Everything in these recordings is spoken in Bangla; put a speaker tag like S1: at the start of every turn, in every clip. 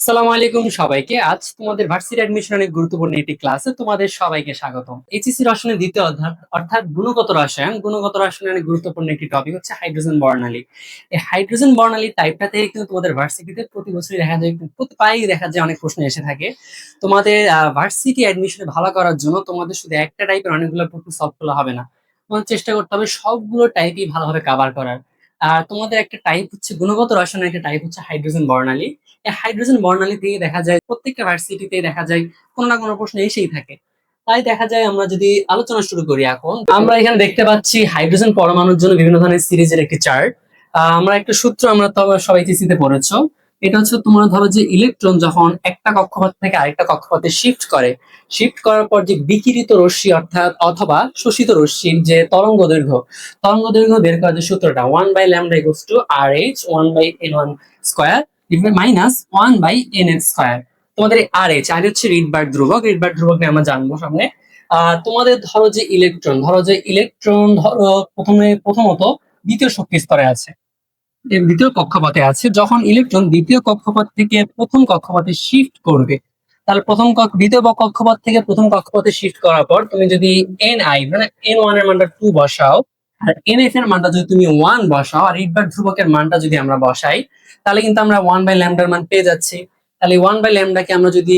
S1: সালামু আলাইকুম সবাইকে। আজ তোমাদের ভার্সিটি অ্যাডমিশন অনেক গুরুত্বপূর্ণ একটি ক্লাসে তোমাদের সবাইকে স্বাগত এইচএসসি রসায়নের দ্বিতীয় অধ্যায়, অর্থাৎ গুণগত রসায়ন। গুণগত রসায়নের অনেক গুরুত্বপূর্ণ একটি টপিক হচ্ছে হাইড্রোজেন বর্ণালী। এই হাইড্রোজেন বর্ণালী টাইপটা থেকে কিন্তু তোমাদের ভার্সিটিতে প্রতি বছরই দেখা যায় প্রতি প্রায়ই দেখা যায় অনেক প্রশ্ন এসে থাকে। তোমাদের ভার্সিটি অ্যাডমিশনে ভালো করার জন্য তোমাদের শুধু একটা টাইপের অনেকগুলো প্রশ্ন সলভ করলে হবে না। তোমাদের চেষ্টা করতে হবে সবগুলো টাইপই ভালোভাবে কভার করার। আর তোমাদের একটা টাইপ হচ্ছে গুণগত রসায়নের একটা টাইপ হচ্ছে হাইড্রোজেন বর্ণালী। এই হাইড্রোজেন বর্ণালী দিয়ে দেখা যায় প্রত্যেকটা ভার্সিটিতে দেখা যায় কোনো না কোনো প্রশ্ন এসেই থাকে। তাই দেখা যায় আমরা যদি আলোচনা শুরু করি এখন, আমরা এখানে দেখতে পাচ্ছি হাইড্রোজেন পরমাণুর জন্য বিভিন্ন ধরনের সিরিজের একটি চার্ট আমরা একটা সূত্র আমরা তো সবাই টিসিতে পড়েছো এটা হচ্ছে তোমরা ধরো যে ইলেকট্রন যখন একটা কক্ষপথ থেকে আরেকটা কক্ষপথে শিফট করে শিফট করার পর যে বিকিরিত রশ্মি অর্থাৎ অথবা শোষিত রশ্মির যে তরঙ্গ দৈর্ঘ্য তরঙ্গ দৈর্ঘ্য বের করার যে সূত্রটা one by lambda equals to R H one by N one square minus one by N N square তোমাদের আর এইচ আর হচ্ছে রিডবার ধ্রুবক রিডবার ধ্রুবক নিয়ে আমরা জানব সামনে। তোমাদের ধরো যে ইলেকট্রন ধরো যে ইলেকট্রন ধরো প্রথমে, প্রথমত দ্বিতীয় শক্তি স্তরে আছে। দ্বিতীয় কক্ষপথে আছে। যখন ইলেকট্রন দ্বিতীয় কক্ষপথ থেকে প্রথম কক্ষপথে শিফট করবে, তাহলে প্রথম দ্বিতীয় কক্ষপথ থেকে প্রথম কক্ষপথে শিফট করার পর তুমি যদি এন আই মানে এন ওয়ানের মানটা টু বসাও, আর এন এফ এর মানটা যদি তুমি ওয়ান বসাও, আর রিডবার ধ্রুবকের মানটা যদি আমরা বসাই, তাহলে কিন্তু আমরা ওয়ান বাই ল্যামডার মান পেয়ে যাচ্ছি। তাহলে ওয়ান বাই ল্যামডাকে আমরা যদি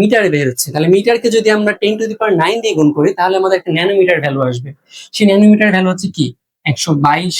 S1: মিটারে বের হচ্ছে তাহলে মিটারকে যদি আমরা ten to the power nine দিয়ে গুণ করি, তাহলে আমাদের একটা ন্যানোমিটার ভ্যালু আসবে। সেই ন্যানোমিটার ভ্যালু হচ্ছে কি? একশো বাইশ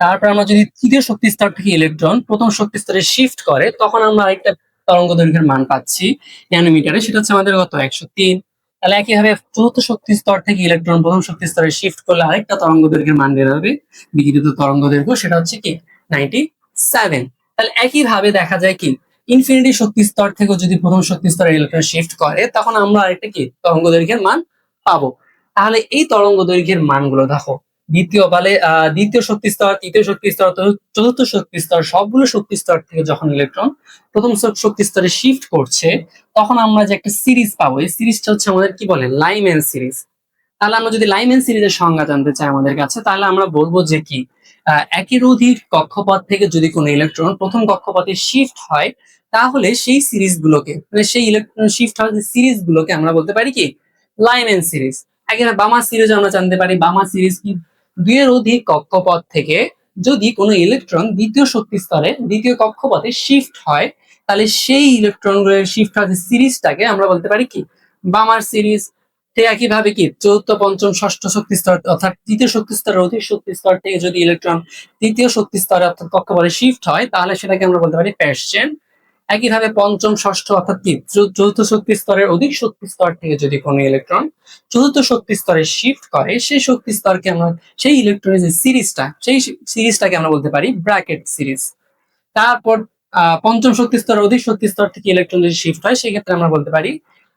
S1: তারপর আমরা যদি তৃতীয় শক্তি স্তর থেকে ইলেকট্রন প্রথম শক্তি স্তরে শিফট করে, তখন আমরা আরেকটা তরঙ্গ দৈর্ঘ্যের মান পাচ্ছি ন্যানোমিটারে সেটা হচ্ছে আমাদের কত একশো তিন। তাহলে একইভাবে চতুর্থ শক্তি স্তর থেকে ইলেকট্রন প্রথম শক্তি স্তরে শিফট করলে আরেকটা তরঙ্গ দৈর্ঘ্যের মান বের হবে। বিকিরিত তরঙ্গ দৈর্ঘ্য সেটা হচ্ছে কি? নাইনটি সেভেন তাহলে একইভাবে দেখা যায় কি? ইনফিনিটি শক্তি স্তর থেকে যদি প্রথম শক্তি স্তরে ইলেকট্রন শিফট করে, তখন আমরা আরেকটা কি? তরঙ্গ দৈর্ঘ্যের মান পাবো। তাহলে এই তরঙ্গ দৈর্ঘ্যের মানগুলো দেখো। দ্বিতীয় বলে দ্বিতীয় শক্তি স্তর, তৃতীয় শক্তি স্তর চতুর্থ শক্তি স্তর, সবগুলো শক্তি স্তর থেকে যখন ইলেকট্রন প্রথম শক্তি স্তরে শিফট করছে, তখন আমরা যে একটা সিরিজ পাবো। এই সিরিজটা হচ্ছে আমাদের কি বলে? লাইম্যান সিরিজ তাহলে আমরা যদি লাইম্যান সিরিজের সংজ্ঞা জানতে চাই আমাদের কাছে, তাহলে আমরা বলব যে কি? একের অধিক কক্ষপথ থেকে যদি কোনো ইলেকট্রন প্রথম কক্ষপথে শিফট হয়, তাহলে সেই সিরিজগুলোকে মানে সেই ইলেকট্রন শিফট হওয়ার যে সিরিজগুলোকে আমরা বলতে পারি কি? লাইম্যান সিরিজ এখানে বামা সিরিজ আমরা জানতে পারি। বামা সিরিজ কি? দুইয়ের অধিক কক্ষপথ থেকে যদি কোনো ইলেকট্রন দ্বিতীয় শক্তি স্তরে, দ্বিতীয় কক্ষপথে শিফট হয়, তাহলে সেই ইলেকট্রনগুলোর শিফট হওয়ার সিরিজটাকে আমরা বলতে পারি কি? বামার সিরিজ ঠিক একইভাবে কি? চতুর্থ, পঞ্চম, ষষ্ঠ শক্তি স্তর অর্থাৎ তৃতীয় শক্তি স্তরের অধিক শক্তি স্তর থেকে যদি ইলেকট্রন তৃতীয় শক্তি স্তরে অর্থাৎ কক্ষপথে শিফট হয়, তাহলে সেটাকে আমরা বলতে পারি প্যাসচেন একইভাবে পঞ্চম, ষষ্ঠ অর্থাৎ চতুর্থ শক্তি স্তরের অধিক শক্তি স্তর থেকে যদি কোনো ইলেকট্রন চতুর্থ শক্তি স্তরে শিফট করে, সেই শক্তি স্তরকে আমরা, সেই ইলেকট্রনের যে সিরিজটা সেই সিরিজটাকে আমরা বলতে পারি ব্র্যাকেট সিরিজ তারপর পঞ্চম শক্তি স্তর অধিক শক্তি স্তর থেকে ইলেকট্রন যদি শিফট হয় সেক্ষেত্রে আমরা বলতে পারি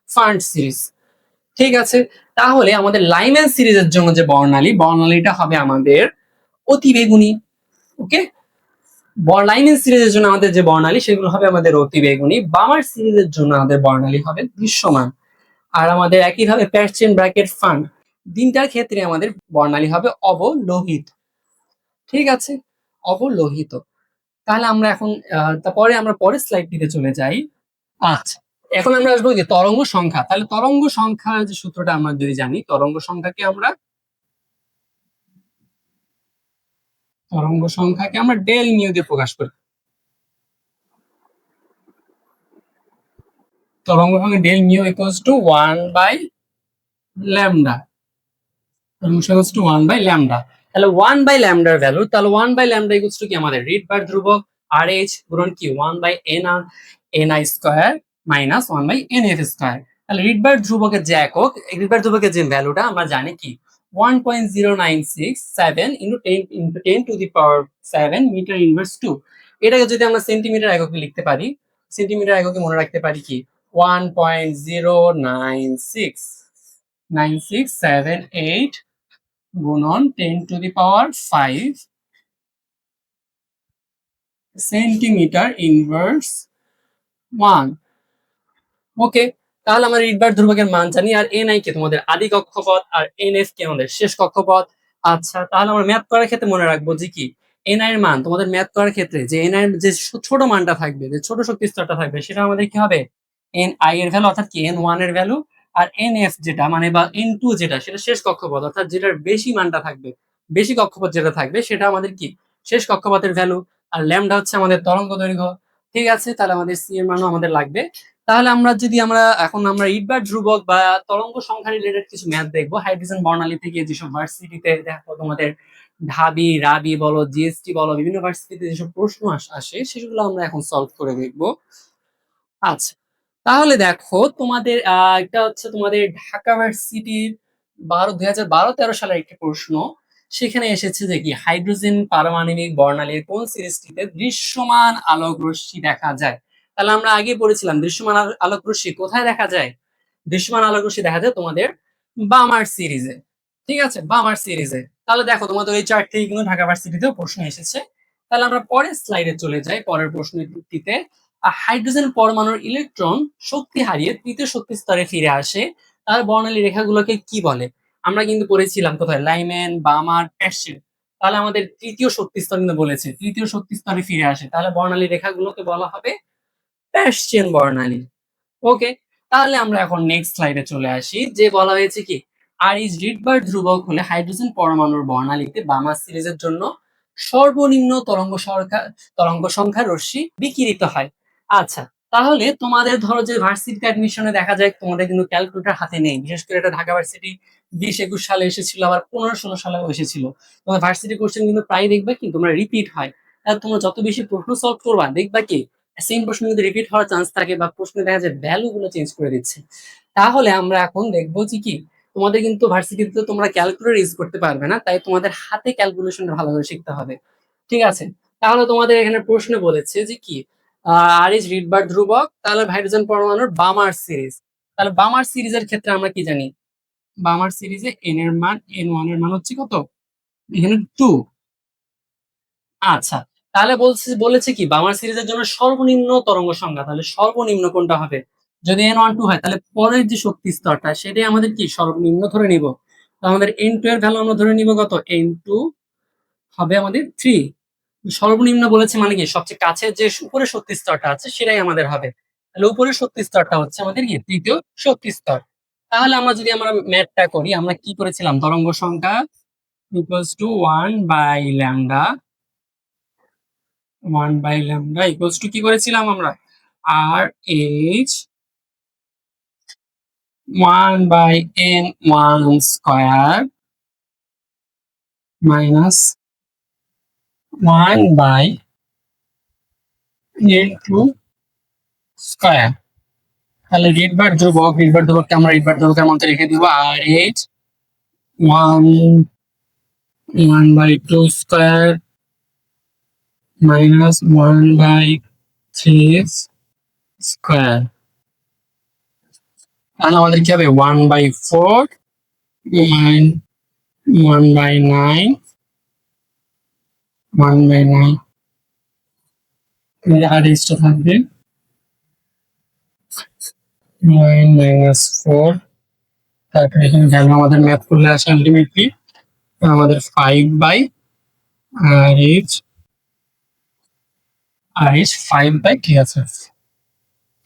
S1: ফান্ড সিরিজ ঠিক আছে? তাহলে আমাদের লাইম্যান সিরিজের জন্য যে বর্ণালী, বর্ণালীটা হবে আমাদের অতি বেগুনি ওকে লাইনের সিরিজের জন্য আমাদের যে বর্ণালী সেগুলো হবে আমাদের অতি বেগুনি। বামার সিরিজের জন্য আমাদের বর্ণালী হবে দৃশ্যমান। আর আমাদের একইভাবে প্যারচেন ব্র্যাকেট ফান্ড দিনটার ক্ষেত্রে আমাদের বর্ণালী হবে অবলোহিত। ঠিক আছে? অবলোহিত। তাহলে আমরা এখন তারপরে আমরা পরের স্লাইডটিতে চলে যাই। আচ্ছা। এখন আমরা আসব যে তরঙ্গ সংখ্যা। তাহলে তরঙ্গ সংখ্যা যে সূত্রটা আমরা যদি জানি তরঙ্গ সংখ্যাকে আমরা তরঙ্গ সংখ্যাকে আমরা ডেল নিউ দিয়ে প্রকাশ করি। তরঙ্গ সংখ্যা del nu equals to one by lambda তরঙ্গ সংখ্যা টু ওয়ান বাই ল্যামডা তাহলে ওয়ান বাই ল্যামডার ভ্যালু তাহলে one by lambda equals to কি? আমাদের রিড বার ধ্রুবক আর এইচ গুণন কি? One by N R N I square minus one by N F square তাহলে রিড বার ধ্রুবকের যে একক রিড বার ধ্রুবকের যে ভ্যালুটা আমরা জানি কি? 1.0967 into 10 into 10 to the power 7 metre inverse 2 এটাকে যদি আমরা সেন্টিমিটার এককে লিখতে পারি সেন্টিমিটার এককে মনে রাখতে পারি কি? 1.096 9678 গুণন 10 to the power 5 centimetre inverse 1 okay তাহলে আমরা রিডবার ধ্রুবকের মান জানি, আর এন আই কে তোমাদের আদি কক্ষপথ আর এন এফ কে আমাদের শেষ কক্ষপথ। আচ্ছা তাহলে আমরা ম্যাপ করার ক্ষেত্রে মনে রাখব যে কি এনআই এর মান তোমাদের ম্যাথ করার ক্ষেত্রে যে এনআই এর যে ছোট মানটা থাকবে, যে ছোট শক্তি স্তরটা থাকবে, সেটা আমাদের কি হবে? এন আই এর ভ্যালু অর্থাৎ কি? এন ওয়ানের ভ্যালু আর এন এফ যেটা মানে বা এন টু যেটা, সেটা শেষ কক্ষপথ, অর্থাৎ যেটার বেশি মানটা থাকবে, বেশি কক্ষপথ যেটা থাকবে, সেটা আমাদের কি? শেষ কক্ষপথের ভ্যালু আর ল্যামডা হচ্ছে আমাদের তরঙ্গ দৈর্ঘ্য। ঠিক আছে, তাহলে আমাদের সি এর মানও আমাদের লাগবে। তাহলে আমরা যদি আমরা এখন আমরা ইটবার ধ্রুবক বা তরঙ্গ সংখ্যা রিলেটেড কিছু ম্যাথ দেখব। হাইড্রোজেন বর্ণালী থেকে যেসব ভার্সিটিতে দেখো তোমাদের ঢাবি, রাবি বলো জিএসটি বলো, বিভিন্ন ভার্সিটিতে যেসব প্রশ্ন আসে সেগুলো আমরা এখন সলভ করে দেখব। আচ্ছা তাহলে দেখো তোমাদের এটা হচ্ছে তোমাদের ঢাকা ভার্সিটির বারো, দুই হাজার বারো, তেরো সালের একটি প্রশ্ন। সেখানে এসেছে যে কি হাইড্রোজেন পারমাণবিক বর্ণালীর কোন সিরিজটিতে দৃশ্যমান আলোক রশ্মি দেখা যায়? তাহলে আমরা আগে পড়েছিলাম দৃশ্যমান আলো- আলোক রশ্মি কোথায় দেখা যায়? দৃশ্যমান আলোক রশ্মি দেখা যায় তোমাদের বামার সিরিজে ঠিক আছে? বামার সিরিজে তাহলে দেখো, তোমাদের এই চার্ট থেকে কিন্তু ঢাকা ভার্সিটিতেও প্রশ্ন এসেছে। তাহলে আমরা পরের স্লাইডে চলে যাই, পরের প্রশ্নটিতে। হাইড্রোজেন পরমাণুর ইলেকট্রন শক্তি হারিয়ে তৃতীয় শক্তি স্তরে ফিরে আসে। তার বর্ণালী রেখাগুলোকে কি বলে? আমরা কিন্তু পড়েছিলাম কোথায়? লাইম্যান বামার প্যাসিভ তাহলে আমাদের তৃতীয় শক্তি স্তর কিন্তু বলেছে, তৃতীয় শক্তি স্তরে ফিরে আসে। তাহলে বর্ণালী রেখাগুলোকে বলা হবে প্যাসিয়ান বর্ণালী ওকে তাহলে আমরা এখন নেক্সট স্লাইডে চলে আসি, যে বলা হয়েছে কি আর ইজ রিডবার ধ্রুবক হলে হাইড্রোজেন পরমাণুর বর্ণালীতে বামা সিরিজের জন্য সর্বনিম্ন তরঙ্গ সংখ্যা তরঙ্গ সংখ্যা রশ্মি বিকিরিত হয়। আচ্ছা তাহলে তোমাদের ধরো যে ভার্সিটি অ্যাডমিশনে দেখা যায়, তোমাদের কিন্তু ক্যালকুলেটর হাতে নেই। বিশেষ করে এটা ঢাকা ভার্সিটি বিশ একুশ সালে এসেছিল, আবার পনেরো ষোলো সালেও এসেছিল। তোমার ভার্সিটি কোশ্চেন কিন্তু প্রায় দেখবে কি, তোমরা রিপিট হয়। তোমরা যত বেশি প্রশ্ন সলভ করবা, দেখবা কি সেম প্রশ্ন কিন্তু রিপিট হওয়ার চান্স থাকে বা প্রশ্নে দেখা যায় ভ্যালু গুলো চেঞ্জ করে দিচ্ছে, তাহলে আমরা এখন দেখব যে কি? তোমাদের কিন্তু ভার্সিটিতে তোমরা ক্যালকুলেটর ইউজ করতে পারবে না, তাই তোমাদের হাতে ক্যালকুলেশনটা ভালোভাবে শিখতে হবে। ঠিক আছে? তাহলে তোমাদের এখানে প্রশ্ন বলেছে যে কি? আর ইজ রিডবার ধ্রুবক, তাহলে হাইড্রোজেন পরমাণুর বামার সিরিজ তাহলে বামার সিরিজের ক্ষেত্রে আমরা কি জানি? বামার সিরিজে এন এর মান এন ওয়ানের মান হচ্ছে কত? এখানে টু আচ্ছা তাহলে বলছে, বলেছে কি বামার সিরিজের জন্য সর্বনিম্ন তরঙ্গ সংখ্যা তাহলে সর্বনিম্ন কোনটা হবে? যদি এন ওয়ান টু হয়, তাহলে পরের যে শক্তি স্তরটা, সেটাই আমাদের কি, সর্বনিম্ন ধরে নিব। আমাদের এন টু এর ভ্যালু আমরা ধরে নিব কত? এন টু হবে আমাদের থ্রি সর্বনিম্ন বলেছে মানে কি, সবচেয়ে কাছে যে উপরের শক্তি স্তরটা আছে, সেটাই আমাদের হবে। তাহলে উপরের শক্তি স্তরটা হচ্ছে আমাদের কি, তৃতীয় শক্তি স্তর। তাহলে আমরা যদি আমরা ম্যাথটা করি, আমরা কি করেছিলাম? তরঙ্গ সংখ্যা equals to one by lambda one by lambda equals to কি করেছিলাম আমরা? R H one by N one square minus one by N two square তাহলে রিড বার ধ্রুবক রিড বার ধ্রুবককে আমরা রিড বার ধ্রুবকের মধ্যে রেখে দিব। R H one one by two square minus one by three square তাহলে আমাদের কি হবে? One by four nine one by nine one by nine R এইচটা থাকবে? নাইন মাইনাস ফোর তারপরে এখানে ভ্যালু আমাদের ম্যাথ করলে আসে আলটিমেটলি আমাদের five by R H R H five by কি আছে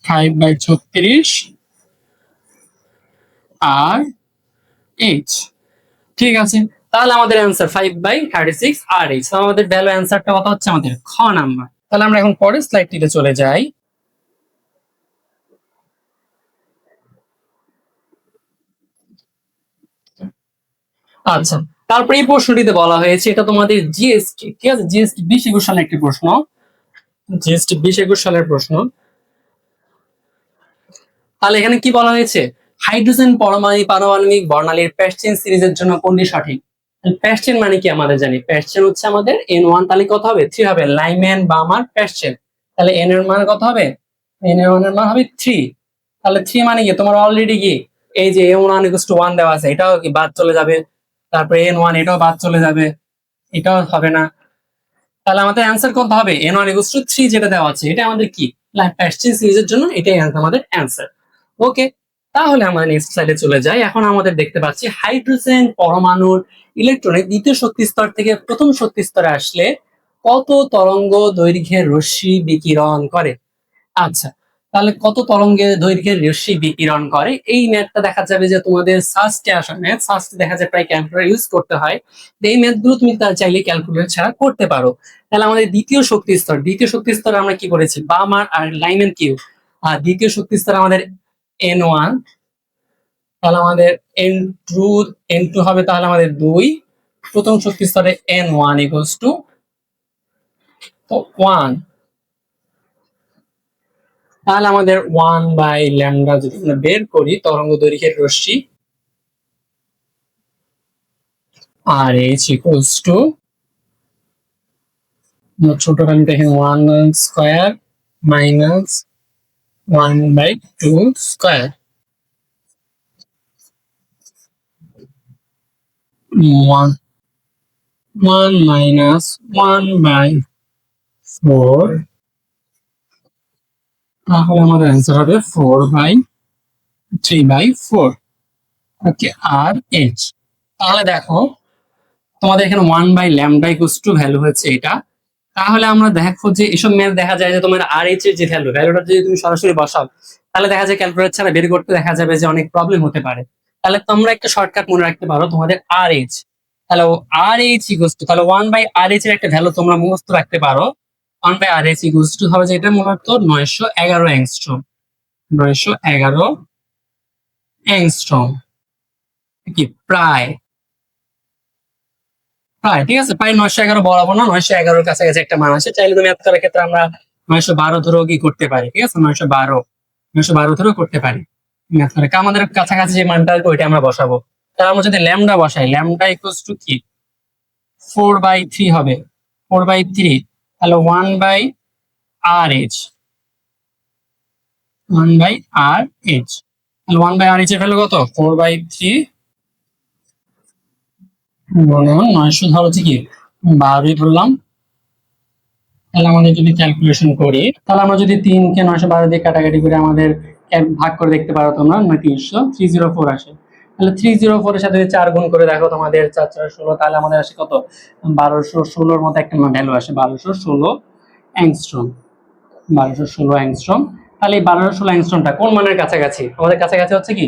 S1: ফাইভ বাই ছত্রিশ। আর এইচ ঠিক আছে, তাহলে আমাদের answer five by thirty six R H আমাদের ভ্যালু অ্যান্সারটা কত হচ্ছে? আমাদের খ নাম্বার তাহলে আমরা এখন পরের স্লাইডটিতে চলে যাই। আচ্ছা তারপরে এই প্রশ্নটিতে বলা হয়েছে, এটা তোমাদের জিএসটি ঠিক আছে জিএসটি বিশ একুশ সালের একটি প্রশ্ন। জিএসটি বিশ একুশ সালের প্রশ্ন। তাহলে এখানে কি বলা হয়েছে? হাইড্রোজেন পরমাণু পারমাণবিক বর্ণালীর প্যাসচেন সিরিজের জন্য কোনটি সঠিক? প্যাসচেন মানে কি আমাদের জানি? প্যাসচেন হচ্ছে আমাদের এন ওয়ান, তাহলে কত হবে? থ্রি হবে। লাইম্যান বা আমার প্যাসচেন। তাহলে এন এর মান কত হবে? এন এর ওয়ানের মান হবে থ্রি। তাহলে থ্রি মানে কি? তোমার অলরেডি কি? এই যে N one equal to one দেওয়া আছে, এটাও কি বাদ চলে যাবে? তারপরে এন ওয়ান, এটাও বাদ চলে যাবে। এটাও হবে না। তাহলে আমাদের অ্যান্সার কত হবে N one equal to three যেটা দেওয়া আছে, এটা আমাদের কি? প্যাসচেন সিরিজের জন্য এটাই আমাদের অ্যান্সার ওকে তাহলে আমরা নেক্সট স্লাইডে চলে যাই। এখন আমাদের দেখতে পাচ্ছি হাইড্রোজেন পরমাণুর ইলেকট্রনের দ্বিতীয় শক্তি স্তর থেকে প্রথম শক্তি স্তরে আসলে কত তরঙ্গ দৈর্ঘ্যের রশ্মি বিকিরণ করে। আচ্ছা তাহলে কত তরঙ্গে দৈর্ঘ্যের রশ্মি বিকিরণ করে? এই ম্যাথটা দেখা যাবে যে তোমাদের সাস্টে আসা ম্যাথ সাস্টে দেখা যায় প্রায় ক্যালকুলেটর ইউজ করতে হয়। এই ম্যাথগুলো তুমি তার চাইলে ক্যালকুলেটর ছাড়া করতে পারো। তাহলে আমাদের দ্বিতীয় শক্তি স্তর, দ্বিতীয় শক্তি স্তর আমরা কি করেছি? বাম আর লাইমেন কিউ আর দ্বিতীয় শক্তি স্তর আমাদের এন ওয়ান তাহলে আমাদের এন টু এন টু হবে তাহলে আমাদের দুই। প্রথম শক্তি স্তরে N one equals to one তাহলে আমাদের ওয়ান বাই ল্যামডা যদি আমরা বের করি, তরঙ্গ দৈর্ঘ্যের রশ্মি আর এইচ ইকুয়ালস টু ছোটটা আমি দেখেন one square minus one by two square one one minus one by four তাহলে আমাদের অ্যান্সার হবে four by three by four okay R H তাহলে দেখো, তোমাদের এখানে one by lambda equals to value হয়েছে এটা। তাহলে আমরা দেখো যে এসব ম্যাথ দেখা যায় যে তোমার আর এইচ এর যে ভ্যালু ভ্যালুটা যদি তুমি সরাসরি বসাও, তাহলে দেখা যায় ক্যালকুলেটর ছাড়া বের করতে দেখা যাবে যে অনেক প্রবলেম হতে পারে। তাহলে তোমরা একটা শর্টকাট মনে রাখতে পারো তোমাদের আর এইচ তাহলে আর এইচ ইকুয়ালস টু তাহলে ওয়ান বাই আর এইচ এর একটা ভ্যালু তোমরা মুখস্থ রাখতে পারো। One by R H equals to হবে যে এটা মূলত নয়শো এগারো অ্যাংস্ট্রম নয়শো এগারো অ্যাংস্ট্রম কি প্রায়। প্রায়, ঠিক আছে? প্রায় নয়শো এগারো বরাবর না, নয়শো এগারোর কাছাকাছি একটা মান আছে। চাইলে তুমি করার ক্ষেত্রে আমরা নয়শো বারো ধরেও কি করতে পারি, ঠিক আছে? নয়শো বারো নয়শো বারো ধরেও করতে পারি। আমাদের কাছাকাছি যে মানটা আসবে ওইটা আমরা বসাবো। তাহলে আমরা যদি ল্যামডা বসাই ল্যামডা ইকুয়ালস টু কি? ফোর বাই থ্রি হবে। ফোর বাই থ্রি তাহলে one by R H one by R H তাহলে ওয়ান বাই আর এইচ এর ভ্যালু কত? ফোর বাই থ্রি নয়শো ধরো হচ্ছে কি? বারোই ধরলাম। তাহলে আমাদের যদি ক্যালকুলেশন করি, তাহলে আমরা যদি তিনকে নয়শো বারো দিয়ে কাটাকাটি করে আমাদের ভাগ করে দেখতে পারো তোমরা নয় তিনশো থ্রি জিরো ফোর আসে। তাহলে থ্রি জিরো ফোর এর সাথে চার গুণ করে দেখো তোমাদের চার চার, ষোলো, তাহলে আমাদের আসে কত? বারোশো ষোলোর মতো একটা ভ্যালু আসে, বারোশো ষোলো অ্যাংস্ট্রম বারোশো ষোলো অ্যাংস্ট্রম তাহলে এই বারোশো ষোলো অ্যাংস্ট্রমটা কোন মানের কাছাকাছি? আমাদের কাছাকাছি হচ্ছে কি?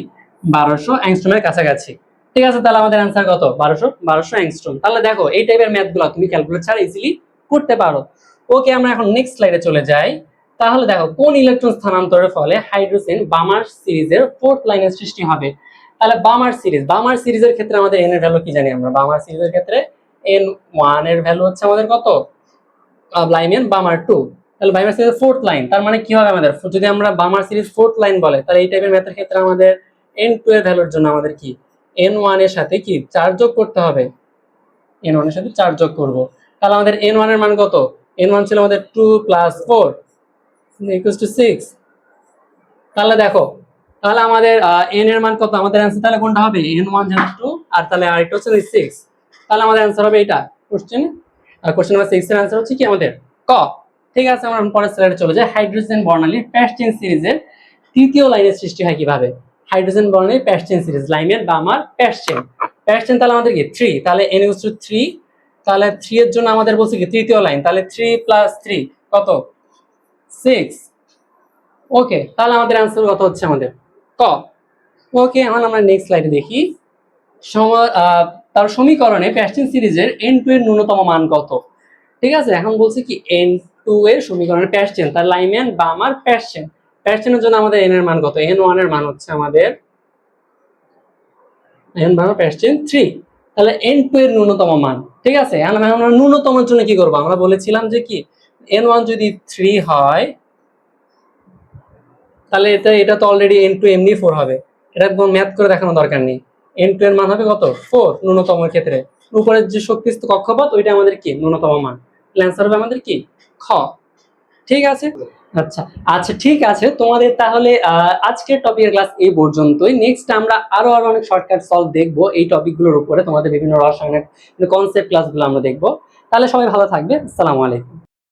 S1: বারোশো অ্যাংস্ট্রমের কাছাকাছি। ঠিক আছে, তাহলে আমাদের অ্যান্সার কত? বারোশো বারোশো অ্যাংস্ট্রম তাহলে দেখো, এই টাইপের ম্যাথগুলো তুমি ক্যালকুলেট ছাড়া ইজিলি করতে পারো। ওকে, আমরা এখন নেক্সট স্লাইডে চলে যাই। তাহলে দেখো, কোন ইলেকট্রন স্থানান্তরের ফলে হাইড্রোজেন বামার সিরিজের ফোর্থ লাইনের সৃষ্টি হবে? তাহলে বামার সিরিজ, বামার সিরিজের ক্ষেত্রে আমাদের এন এর ভ্যালু কি জানি আমরা? বামার সিরিজের ক্ষেত্রে এন ওয়ানের ভ্যালু হচ্ছে আমাদের কত? লাইন এন বামার টু তাহলে বামার সিরিজ ফোর্থ লাইন তার মানে কি হবে আমাদের? যদি আমরা বামার সিরিজ ফোর্থ লাইন বলে, তাহলে এই টাইপের ম্যাথের ক্ষেত্রে আমাদের এন টু এর ভ্যালুর জন্য আমাদের কি? এন ওয়ানের সাথে কি? চার যোগ করতে হবে। এন ওয়ানের সাথে চার যোগ করব। তাহলে আমাদের এন ওয়ানের মান কত? এন ওয়ান ছিল আমাদের two plus four equal to six তাহলে দেখো তাহলে আমাদের এন এর মান কত? আমাদের অ্যান্সার তাহলে কোনটা হবে? এন ওয়ান যেন টু আর তাহলে আরেকটা হচ্ছে সিক্স তাহলে আমাদের অ্যান্সার হবে এটা কোশ্চেন কোশ্চেন নাম্বার সিক্স এর অ্যান্সার হচ্ছে কি আমাদের? ক। ঠিক আছে, আমরা পরের স্লাইডে চলে যাই। হাইড্রোজেন বর্ণালী প্যাস্টিন সিরিজের তৃতীয় লাইনের সৃষ্টি হয় কীভাবে? হাইড্রোজেন বর্ণালী প্যাস্টিন সিরিজ লাইমের বা আমার প্যাস্টিন। প্যাস্টিন তাহলে আমাদের কি? থ্রি তাহলে এন ইউজ টু থ্রি তাহলে থ্রি এর জন্য আমাদের বলছে কি? তৃতীয় লাইন। তাহলে থ্রি প্লাস থ্রি কত? সিক্স ওকে তাহলে আমাদের অ্যান্সার কত হচ্ছে আমাদের? ক? ওকে, এখন আমরা নেক্সট স্লাইডে দেখি। তার সমীকরণে প্যাস্টিন সিরিজের এন টু এর ন্যূনতম মান কত? ঠিক আছে, এখন বলছে কি এন টু এর সমীকরণে প্যাস্টিন তার লাইম্যান বা আমার প্যাস্টিন প্যাস্টিনের জন্য আমাদের এন এর মান কত? এন ওয়ানের মান হচ্ছে আমাদের এন মান প্যাস্টিন থ্রি তাহলে এন টু এর ন্যূনতম মান, ঠিক আছে? আমরা ন্যূনতমের জন্য কি করব? আমরা বলেছিলাম যে কি এন ওয়ান যদি থ্রি হয় তাহলে এটা এটা তো অলরেডি এন টু এমনি ফোর হবে। এটা একদম ম্যাথ করে দেখানোর দরকার নেই। এন টু এর মান হবে কত? ফোর ন্যূনতম ক্ষেত্রে। উপরের যে শক্তিস্থ কক্ষপথ, ওইটা আমাদের কি? ন্যূনতম মান। অ্যান্সার হবে আমাদের কি? খ। ঠিক আছে? আচ্ছা আচ্ছা ঠিক আছে। তোমাদের তাহলে আজকের টপিকের ক্লাস এই পর্যন্তই। নেক্সট আমরা আরও আরও অনেক শর্টকাট সলভ দেখব এই টপিকগুলোর উপরে। তোমাদের বিভিন্ন রসায়নের কনসেপ্ট ক্লাসগুলো আমরা দেখব। তাহলে সবাই ভালো থাকবে। আসসালামু আলাইকুম।